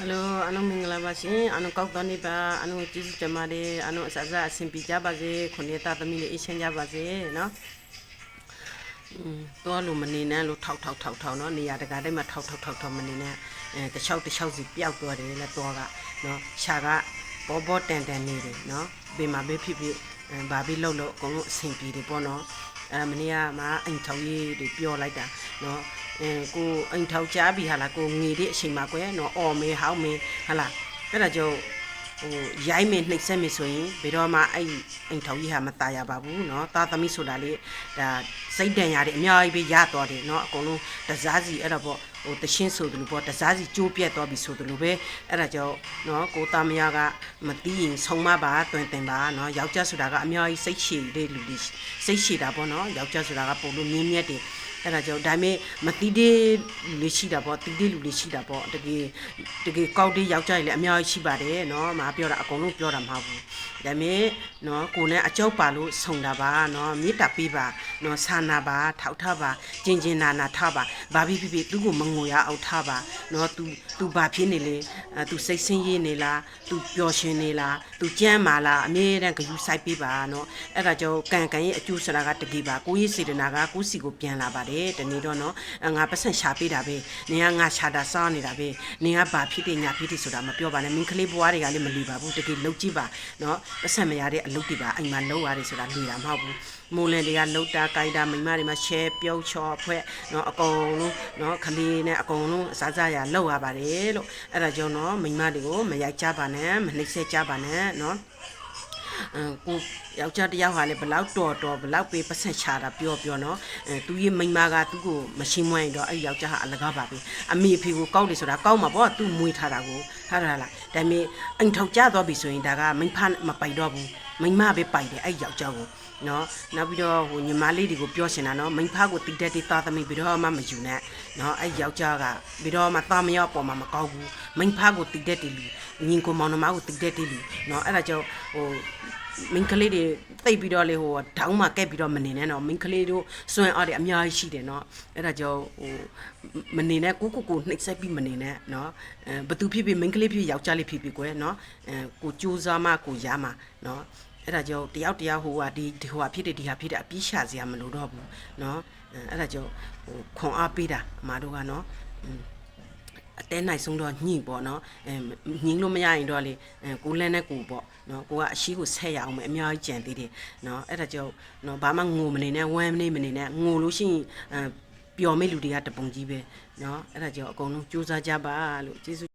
ဟယ်လိုအားလုံးမင်္ဂလာပါရှင်အားလုံးကောက်တော်နေပါအားလုံးကျေးဇူးတင်ပါတယ်အားလုံးအစားအစာအဆင်ပြေကြပါစေခုနှစ်သားသမီးလေးအေးချမ်းကြပါစေနော်อืมတော့လို့မနေနဲ့လို့ထောက်ထောက်ထောက်ထောက်နော်နေရာတကာတိုင်းမှာထောက်ထောက်ထောက်ထောက်မနေနဲ့အဲတစ်ချောက်တစ်ချောက်စီပျောက်သွားတယ်လေတော့ကနော်ရှာကဘောဘောတန်တန်နေတယ်နော်ပေမှာပဲဖြစ်ဖြစ်အဲဘာပြီးလှုပ်လို့အကုန်လုံးအဆင်ပြေတယ်ပေါ့နော် အဲမနေ့ကမှအိမ်ထောင်ရေးတွေပြောလိုက်တာနော်အဲကိုအိမ်ထောင်ကြားပြီဟာလားကိုငေတဲ့အချိန်မှာကွယ်နော်အော်မေဟောင်းမေဟာလားအဲ့ဒါကြောင့်ဟိုရိုင်းမေနှိပ်ဆက်မေဆိုရင်ဘယ်တော့မှအဲ့အိမ်ထောင်ကြီးဟာမตายရပါဘူးเนาะသားသမီးဆိုတာလေဒါ စိတ်တန်ရတယ်အများကြီးပဲရသွားတယ်เนาะအကုန်လုံးတစားစီအဲ့ဒါပေါ့ဟိုတရှင်းဆိုတယ်လို့ပေါ့တစားစီကျိုးပြက်သွားပြီဆိုတယ်လို့ပဲအဲ့ဒါကြောင့်เนาะကိုသားမယားကမတီးရင်ဆုံးမပါတွင်တင်ပါเนาะယောက်ျားဆိုတာကအများကြီးစိတ်ရှည်တဲ့လူတွေစိတ်ရှည်တာပေါ့เนาะယောက်ျားဆိုတာကပုံလို့မြင်းမြတ်တယ်အဲ့ဒါကြောင့်ဒါပေမဲ့မတီးတဲ့လူတွေရှိတာပေါ့တီးတဲ့လူတွေရှိတာပေါ့တကယ်တကယ်ကောက်တဲ့ယောက်ျားတွေလည်းအများကြီးရှိပါတယ်เนาะမပြောတာအကုန်လုံးပြောတာမဟုတ်ဘူး ဒါမေနော်ကိုနဲ့အကျောက်ပါလို့ဆုံတာပါနော်မေတ္တာပေးပါနော်ဆာနာပါထောက်ထားပါကျင်ကျင်နာနာထားပါဘာဖြစ်ဖြစ်သူ့ကိုမငိုရအောင်ထားပါနော် तू तू ဘာဖြစ်နေလဲ तू စိတ်ဆင်းရဲနေလား तू ပျော်ရွှင်နေလား तू ကြမ်းမာလားအမြဲတမ်းဂရုစိုက်ပေးပါနော်အဲ့ဒါကြောင့်ကံကံရဲ့အကျိုးဆရာကတကယ်ပါကိုကြီးစေတနာကကိုစီကိုပြန်လာပါတယ်တနေ့တော့နော်ငါပတ်စံရှာပေးတာပဲနင်ကငါရှာတာစောင်းနေတာပဲနင်ကဘာဖြစ်တယ်ညာဖြစ်တယ်ဆိုတာမပြောပါနဲ့မင်းကလေးဘွားတွေကလည်းမလီပါဘူးတကယ်လောက်ကြည့်ပါနော်ပတ်စံမရတဲ့အလုပ်တွေပါအိမ်မှာလှုပ်ရတယ်ဆိုတာလီတာမဟုတ်ဘူးမိုးလန်တွေကလှုပ်တာကြိုက်တာမိန်းမတွေမှာ share ပြုတ်ချော်ဖွဲ့เนาะအကုန်လုံးเนาะခလေးနဲ့အကုန်လုံးအစားစားရလှုပ်ရပါတယ်လို့အဲ့ဒါကြောင့်เนาะမိန်းမတွေကိုမရိုက်ကြပါနဲ့မနှိမ့်ဆက်ကြပါနဲ့เนาะ အမ် ကိုယောက်ျားတစ်ယောက်ဟာလည်းဘလောက်တော်တော်ဘလောက်ပေးပတ်ဆက်ချတာပြောပြောနော်အဲသူရဲ့မိန်းမကသူ့ကိုမရှင်းမွရင်တော့အဲ့ယောက်ျားဟာအလကားပါပဲအမေအဖေကိုကောက်တယ်ဆိုတာကောက်မှာပေါ့သူမွေးထားတာကိုထားတာလားဒါပေမဲ့အိမ်ထောင်ကြသွားပြီဆိုရင်ဒါကမိန်းဖမပိုက်တော့ဘူး မိန်းမပဲပိုက်တယ်အဲ့ယောက်ျားကိုနော်နောက်ပြီးတော့ဟိုညီမလေးတွေကိုပြောရှင်တာနော်မိန်းဖကိုတိတက်တိသားသမီးပြီးတော့မှမယူနဲ့နော်အဲ့ယောက်ျားကပြီးတော့မှသားမယောက်ပေါ်မှာမကောက်ဘူးမိန်းဖကိုတိတက်တယ်လူညီကိုမောင်နှမကိုတိတက်တယ်လူနော်အဲ့ဒါကြောင့်ဟို မင်းကလေးတွေတိတ်ပြီးတော့လေဟိုဒေါင်းမှာကက်ပြီးတော့မနေနဲ့တော့မင်းကလေးတို့စွန့်အားတွေအများကြီးရှိတယ်เนาะအဲ့ဒါကြောင့်ဟိုမနေနဲ့ကိုကိုကိုနှိပ်ဆက်ပြီးမနေနဲ့เนาะအဲဘသူဖြစ်ဖြစ်မင်းကလေးဖြစ်ယောက်ျားလေးဖြစ်ဖြစ်ကွယ်เนาะအဲကိုကြိုးစားမှကိုရမှเนาะ အဲ့ဒါကြောင့်တယောက်တယောက်ဟိုဟာဒီဒီဟိုဟာဖြစ်တယ်ဒီဟာဖြစ်တယ်အပြည့်ရှာစရာမလိုတော့ဘူးเนาะအဲ့ဒါကြောင့်ဟိုခွန်အားပေးတာအမတို့ကเนาะ အတဲနိုင်ဆုံးတော့ညှိပေါ့နော်အဲညှိလို့မရရင်တော့လေအဲကိုလန်းနဲ့ကိုပေါ့နော်ကိုကအရှိကိုဆက်ရအောင်မယ်အများကြီးကြံသေးတယ်နော်အဲ့ဒါကြောင့်နော်ဘာမှငိုမနေနဲ့ဝမ်းမနေမနေနဲ့ငိုလို့ရှိရင်အဲပျော်မဲ့လူတွေကတပုံကြီးပဲနော်အဲ့ဒါကြောင့်အကုန်လုံးစူးစမ်းကြပါလို့ကျေးဇူး